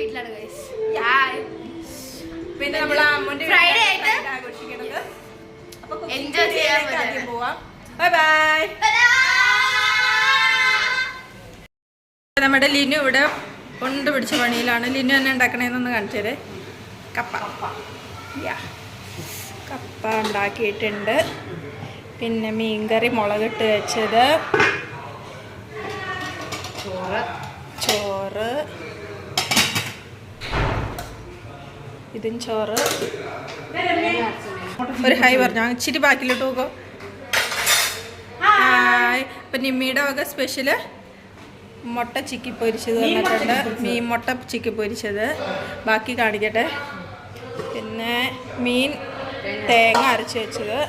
വീട്ടിലാണ് guys. പിന്നെ നമ്മൾ അമ്മൂന്റെ ഫ്രൈഡേ ആയിട്ട് ആഘോഷിക്കുന്നത്. Enjoy ചെയ്യാൻ പോവാം. ബൈ ബൈ നമ്മുടെ ലിനു ഇവിടെ കൊണ്ട് പിടിച്ച പണിയിലാണ്. ലിനു എന്നെ ഉണ്ടാക്കണേന്നൊന്ന് കാണിച്ചത് കപ്പ. യാ കപ്പ ഉണ്ടാക്കിയിട്ടുണ്ട്. പിന്നെ മീൻകറി മുളകിട്ട് വെച്ചത്. ചോറ്. ഇതും ചോറ്. ഒരു ഹൈ പറഞ്ഞു. ഇച്ചിരി ബാക്കിലോട്ട് പോകോ. ഹായ്. ഇപ്പം നിമ്മിയുടെ വക സ്പെഷ്യൽ മുട്ട ചിക്കി പൊരിച്ചത് വന്നിട്ടുണ്ട് മീൻ മുട്ട ചിക്കി പൊരിച്ചത്. ബാക്കി കാണിക്കട്ടെ. പിന്നെ മീൻ തേങ്ങ അരച്ച് വെച്ചത്.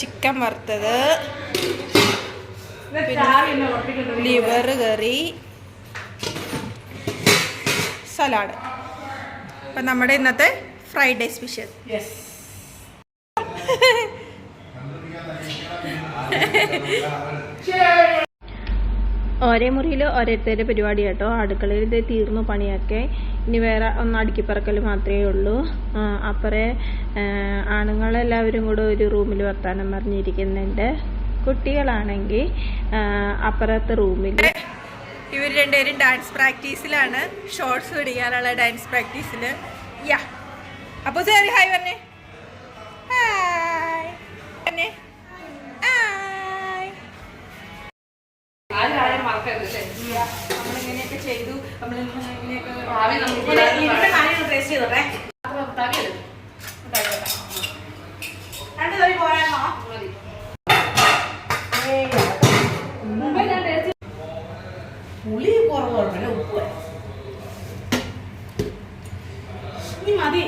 ചിക്കൻ വറുത്തത്. പിന്നെ ലിവർ കറി. സലാഡ്. അപ്പം നമ്മുടെ ഇന്നത്തെ ഫ്രൈഡേ സ്പെഷ്യൽ ഒരേ മുറിയിൽ ഓരോരുത്തരുടെ പരിപാടി കേട്ടോ. അടുക്കളയിൽ ഇത് തീർന്നു പണിയൊക്കെ. ഇനി വേറെ ഒന്ന് അടുക്കിപ്പറക്കൽ മാത്രമേ ഉള്ളൂ. അപ്പുറേ അപ്പറേ ആണുങ്ങളെല്ലാവരും കൂടെ ഒരു റൂമിൽ വർത്താനം പറഞ്ഞിരിക്കുന്നുണ്ട്. കുട്ടികളാണെങ്കിൽ അപ്പുറത്തെ റൂമിൽ ഇവർ രണ്ടുപേരും ഡാൻസ് പ്രാക്ടീസിലാണ് ഷോർട്സ് പിടിക്കാനുള്ള ഡാൻസ് പ്രാക്ടീസിൽ യാ അപ്പോൾ സാറി ഹായ് പറഞ്ഞേ. ഹായ് പറഞ്ഞേ. നമ്മളിങ്ങനെയൊക്കെ ചെയ്തു. പുളി ഇനി മതി.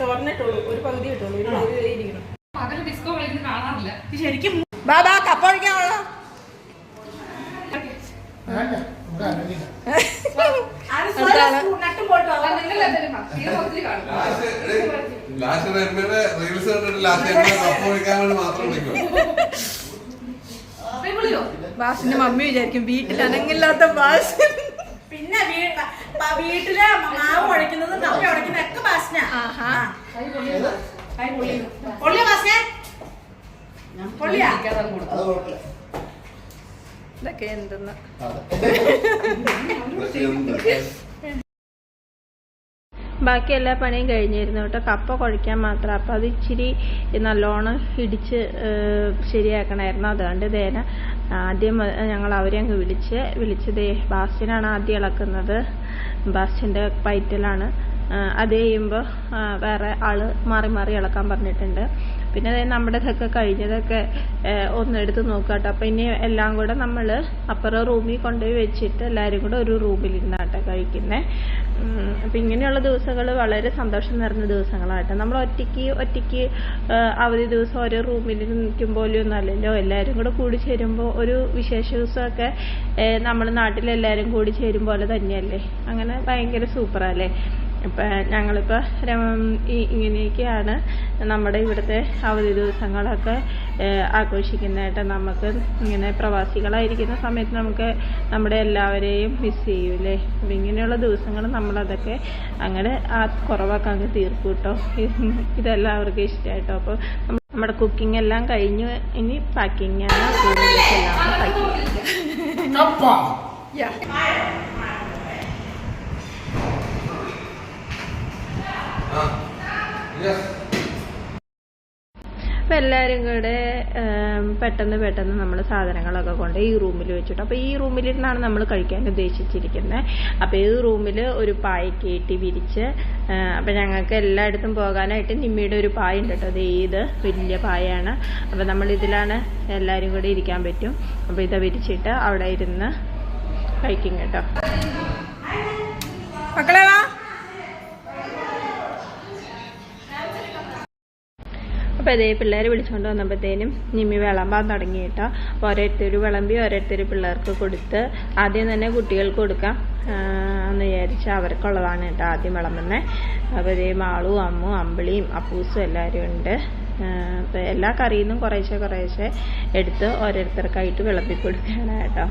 തുറന്നിട്ടുള്ളൂ. ഒരു പകുതി ഒരു പകുതി ഇരിക്കണം. പകൽ ഡിസ്കോ കളിക്കുന്നത് കാണാറില്ല. ശരിക്കും ബാബാ കപ്പ ഒഴിക്കാനുള്ള ബാസിന്റെ മമ്മി വിചാരിക്കും വീട്ടിൽ അനങ്ങില്ലാത്ത ബാസ്. പിന്നെ വീട്ടിൽ മാവ് ഉടയ്ക്കുന്നതും കപ്പ ഉടയ്ക്കുന്നതും ഒക്കെ ബാസ്ന. പൊള്ളിയ ബാസ്ന പൊള്ളിയാ? ഇതൊക്കെ എന്തെന്ന്? ബാക്കി എല്ലാ പണിയും കഴിഞ്ഞിരുന്നു കേട്ടോ. കപ്പ കുഴയ്ക്കാൻ മാത്രം. അപ്പം അത് ഇച്ചിരി നല്ലോണം ഇടിച്ച് ശരിയാക്കണായിരുന്നു. ശരിയാക്കണമായിരുന്നു അതുകൊണ്ട് ദേന ആദ്യം ഞങ്ങൾ അവരെ അങ്ങ് വിളിച്ച് വിളിച്ചതേ ബാസ്റ്റിനാണ് ആദ്യം ഇളക്കുന്നത്. ബാസ്റ്റിന്റെ പൈറ്റലാണ്. അത് കഴിയുമ്പോൾ വേറെ ആൾ മാറി മാറി ഇളക്കാൻ പറഞ്ഞിട്ടുണ്ട്. പിന്നെ നമ്മുടെ ഇതൊക്കെ കഴിഞ്ഞതൊക്കെ ഒന്ന് ഒന്നെടുത്ത് നോക്കുക കേട്ടോ. അപ്പം ഇനി എല്ലാം കൂടെ നമ്മൾ അപ്പുറം റൂമിൽ കൊണ്ടുപോയി വെച്ചിട്ട് എല്ലാവരും കൂടെ ഒരു റൂമിലിരുന്നാട്ടോ കഴിക്കുന്നത് അപ്പം ഇങ്ങനെയുള്ള ദിവസങ്ങൾ വളരെ സന്തോഷം നിറഞ്ഞ ദിവസങ്ങളാട്ടെ നമ്മൾ ഒറ്റയ്ക്ക് ഒറ്റയ്ക്ക് അവധി ദിവസം ഓരോ റൂമിൽ നിൽക്കും പോലെയൊന്നും അല്ലല്ലോ. എല്ലാവരും കൂടെ കൂടി ചേരുമ്പോൾ ഒരു വിശേഷ ദിവസമൊക്കെ നമ്മൾ നാട്ടിലെല്ലാവരും കൂടി ചേരും പോലെ തന്നെയല്ലേ? അങ്ങനെ ഭയങ്കര സൂപ്പറല്ലേ ഇപ്പം ഞങ്ങളിപ്പോൾ ഇങ്ങനെയൊക്കെയാണ് നമ്മുടെ ഇവിടുത്തെ അവധി ദിവസങ്ങളൊക്കെ ഏഹ്, ആഘോഷിക്കുന്നതായിട്ട് നമുക്ക് ഇങ്ങനെ പ്രവാസികളായിരിക്കുന്ന സമയത്ത് നമുക്ക് നമ്മുടെ എല്ലാവരെയും മിസ് ചെയ്യൂലേ? അപ്പം ഇങ്ങനെയുള്ള ദിവസങ്ങൾ നമ്മളതൊക്കെ അങ്ങനെ ആ കുറവൊക്കെ അങ്ങ് തീർക്കും കേട്ടോ ഇതെല്ലാവർക്കും ഇഷ്ടമായിട്ടോ അപ്പോൾ നമ്മുടെ കുക്കിംഗ് എല്ലാം കഴിഞ്ഞു ഇനി പാക്കിംഗ് ആണ്. റൂമിലേക്കെല്ലാം പാക്കിംഗ് അപ്പം എല്ലാവരും കൂടെ പെട്ടെന്ന് പെട്ടെന്ന് നമ്മൾ സാധനങ്ങളൊക്കെ കൊണ്ട് ഈ റൂമിൽ വെച്ചിട്ട്. അപ്പോൾ ഈ റൂമിലിരുന്നാണ് നമ്മൾ കഴിക്കാൻ ഉദ്ദേശിച്ചിരിക്കുന്നത് അപ്പോൾ ഈ റൂമിൽ ഒരു പായ കയറ്റി വിരിച്ച് അപ്പോൾ ഞങ്ങൾക്ക് എല്ലായിടത്തും പോകാനായിട്ട് നിമ്മിയുടെ ഒരു പായ ഉണ്ട് കേട്ടോ അത് ഇത് വലിയ പായാണ്. അപ്പോൾ നമ്മൾ ഇതിലാണ് എല്ലാരും കൂടെ ഇരിക്കാൻ പറ്റും. അപ്പോൾ ഇത് വിരിച്ചിട്ട് അവിടെ ഇരുന്ന് കഴിക്കും കേട്ടോ. മക്കളെ വാ. അപ്പോൾ അതേ പിള്ളേരെ വിളിച്ചുകൊണ്ട് വന്നപ്പോഴത്തേനും നിമ്മി വിളമ്പാൻ തുടങ്ങി അപ്പോൾ ഓരോരുത്തർ വിളമ്പി ഓരോരുത്തർ പിള്ളേർക്ക് കൊടുത്ത് ആദ്യം തന്നെ കുട്ടികൾക്ക് കൊടുക്കാം എന്ന് വിചാരിച്ച് അവർക്കുള്ളതാണ് കേട്ടോ ആദ്യം വിളമ്പുന്നത് അപ്പോൾ ഇതേ മാളും അമ്മും അമ്പിളിയും അപ്പൂസും എല്ലാവരും ഉണ്ട്. അപ്പോൾ എല്ലാ കറിയിൽ നിന്നും കുറേശ്ശെ കുറേശ്ശെ എടുത്ത് ഓരോരുത്തർക്കായിട്ട് വിളമ്പി കൊടുക്കുകയാണ് കേട്ടോ.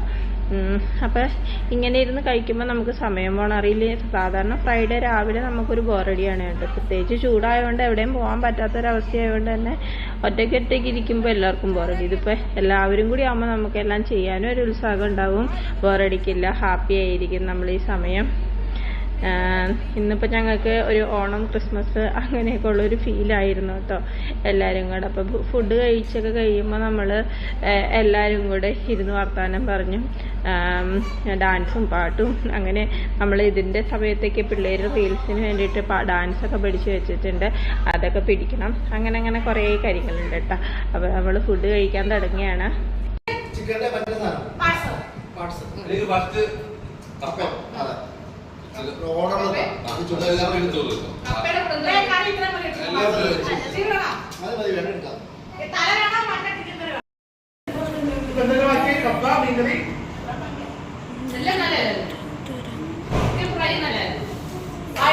അപ്പോൾ ഇങ്ങനെ ഇരുന്ന് കഴിക്കുമ്പോൾ നമുക്ക് സമയം പോകണം അറിയില്ല? സാധാരണ ഫ്രൈഡേ രാവിലെ നമുക്കൊരു ബോറടിയാണ് കേട്ടോ. പ്രത്യേകിച്ച് ചൂടായതുകൊണ്ട് എവിടെയും പോകാൻ പറ്റാത്തൊരവസ്ഥയായതുകൊണ്ട് തന്നെ ഒറ്റയ്ക്ക് ഒറ്റയ്ക്ക് ഇരിക്കുമ്പോൾ എല്ലാവർക്കും ബോറടി ഇതിപ്പോൾ എല്ലാവരും കൂടി ആകുമ്പോൾ നമുക്കെല്ലാം ചെയ്യാനും ഒരു ഉത്സാഹം ഉണ്ടാവും. ബോറടിക്കില്ല ഹാപ്പി ആയിരിക്കും നമ്മൾ ഈ സമയം. ഇന്നിപ്പോൾ ഞങ്ങൾക്ക് ഒരു ഓണം ക്രിസ്മസ് അങ്ങനെയൊക്കെ ഉള്ളൊരു ഫീലായിരുന്നു കേട്ടോ എല്ലാവരും കൂടെ. അപ്പോൾ ഫുഡ് കഴിച്ചൊക്കെ കഴിയുമ്പോൾ നമ്മൾ എല്ലാവരും കൂടെ ഇരുന്ന് വർത്തമാനം പറഞ്ഞു. ഡാൻസും പാട്ടും അങ്ങനെ നമ്മൾ ഇതിന്റെ സമയത്തേക്ക് പിള്ളേർ റീൽസിന് വേണ്ടിയിട്ട് ഡാൻസൊക്കെ പഠിച്ച് വെച്ചിട്ടുണ്ട്. അതൊക്കെ പിടിക്കണം. അങ്ങനെ അങ്ങനെ കുറേ കാര്യങ്ങളുണ്ട് കേട്ടോ അപ്പോൾ നമ്മൾ ഫുഡ് കഴിക്കാൻ തുടങ്ങിയാണ്. ചിക്കന്റെ പാർട്സ് എനിക്ക് ഫസ്റ്റ്? കപ്പ മീൻകറി എല്ലാം നല്ലതല്ലേ? ചിക്കൻ ഫ്രൈ നല്ലതല്ലേ?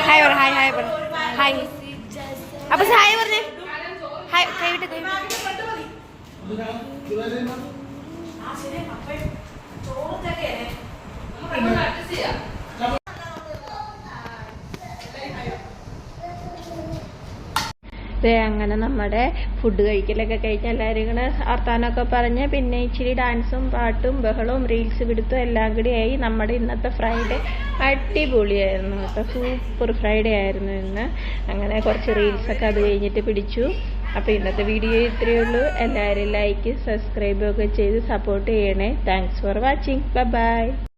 ഹായ് പറ ഹായ് ഹായ് പറ. ഹായ്. അപ്പൊ ഹായ് പറഞ്ഞേ. ഹായ് കൈവിട്ട് കൈ ബാക്കിക്ക് ബ്രെഡ് മതി. ആ, ശരി, കപ്പയും ചോറും തന്നെയല്ലേ? നമുക്ക് adjust ചെയ്യാം. അങ്ങനെ നമ്മുടെ ഫുഡ് കഴിക്കലൊക്കെ കഴിഞ്ഞ് എല്ലാവരും ഇങ്ങനെ വർത്താനമൊക്കെ പറഞ്ഞ് പിന്നെ ഇച്ചിരി ഡാൻസും പാട്ടും ബഹളവും റീൽസ് പിടുത്തും എല്ലാം കൂടി ആയി നമ്മുടെ ഇന്നത്തെ ഫ്രൈഡേ അടിപൊളിയായിരുന്നു കേട്ടോ. സൂപ്പർ ഫ്രൈഡേ ആയിരുന്നു ഇന്ന്. അങ്ങനെ കുറച്ച് റീൽസൊക്കെ അത് കഴിഞ്ഞിട്ട് പിടിച്ചു. അപ്പോൾ ഇന്നത്തെ വീഡിയോ ഇത്രയേ ഉള്ളൂ. എല്ലാവരും ലൈക്ക് സബ്സ്ക്രൈബ് ഒക്കെ ചെയ്ത് സപ്പോർട്ട് ചെയ്യണേ. Thanks for watching bye